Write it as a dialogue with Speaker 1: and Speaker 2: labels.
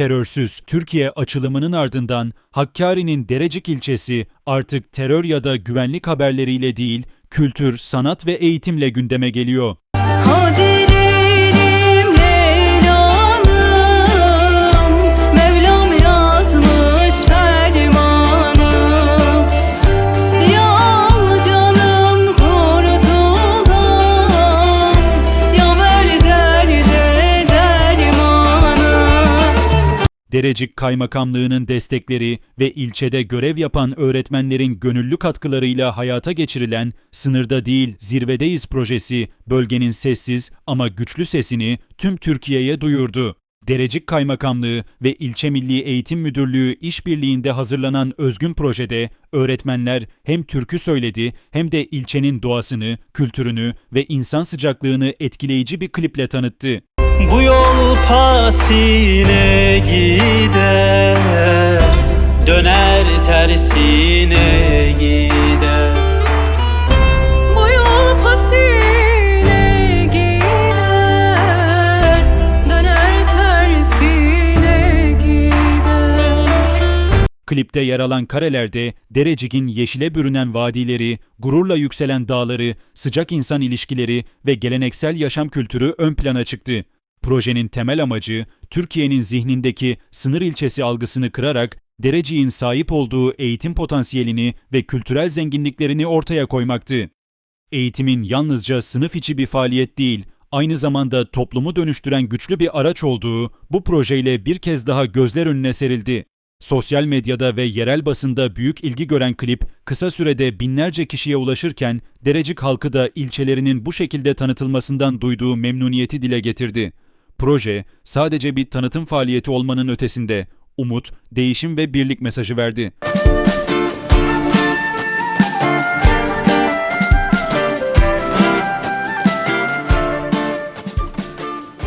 Speaker 1: Terörsüz Türkiye açılımının ardından Hakkari'nin Derecik ilçesi artık terör ya da güvenlik haberleriyle değil, kültür, sanat ve eğitimle gündeme geliyor.
Speaker 2: Hadilerim
Speaker 1: Derecik Kaymakamlığı'nın destekleri ve ilçede görev yapan öğretmenlerin gönüllü katkılarıyla hayata geçirilen Sınırda Değil Zirvedeyiz projesi bölgenin sessiz ama güçlü sesini tüm Türkiye'ye duyurdu. Derecik Kaymakamlığı ve İlçe Milli Eğitim Müdürlüğü işbirliğinde hazırlanan özgün projede öğretmenler hem türkü söyledi hem de ilçenin doğasını, kültürünü ve insan sıcaklığını etkileyici bir kliple tanıttı.
Speaker 3: Bu yol pasine gider Döner tersine gider
Speaker 2: Bu yol pasine gider Döner tersine gider
Speaker 1: Klipte yer alan karelerde Derecik'in yeşile bürünen vadileri, gururla yükselen dağları, sıcak insan ilişkileri ve geleneksel yaşam kültürü ön plana çıktı. Projenin temel amacı Türkiye'nin zihnindeki sınır ilçesi algısını kırarak Derecik'in sahip olduğu eğitim potansiyelini ve kültürel zenginliklerini ortaya koymaktı. Eğitimin yalnızca sınıf içi bir faaliyet değil, aynı zamanda toplumu dönüştüren güçlü bir araç olduğu bu projeyle bir kez daha gözler önüne serildi. Sosyal medyada ve yerel basında büyük ilgi gören klip kısa sürede binlerce kişiye ulaşırken Derecik halkı da ilçelerinin bu şekilde tanıtılmasından duyduğu memnuniyeti dile getirdi. Proje sadece bir tanıtım faaliyeti olmanın ötesinde umut, değişim ve birlik mesajı verdi.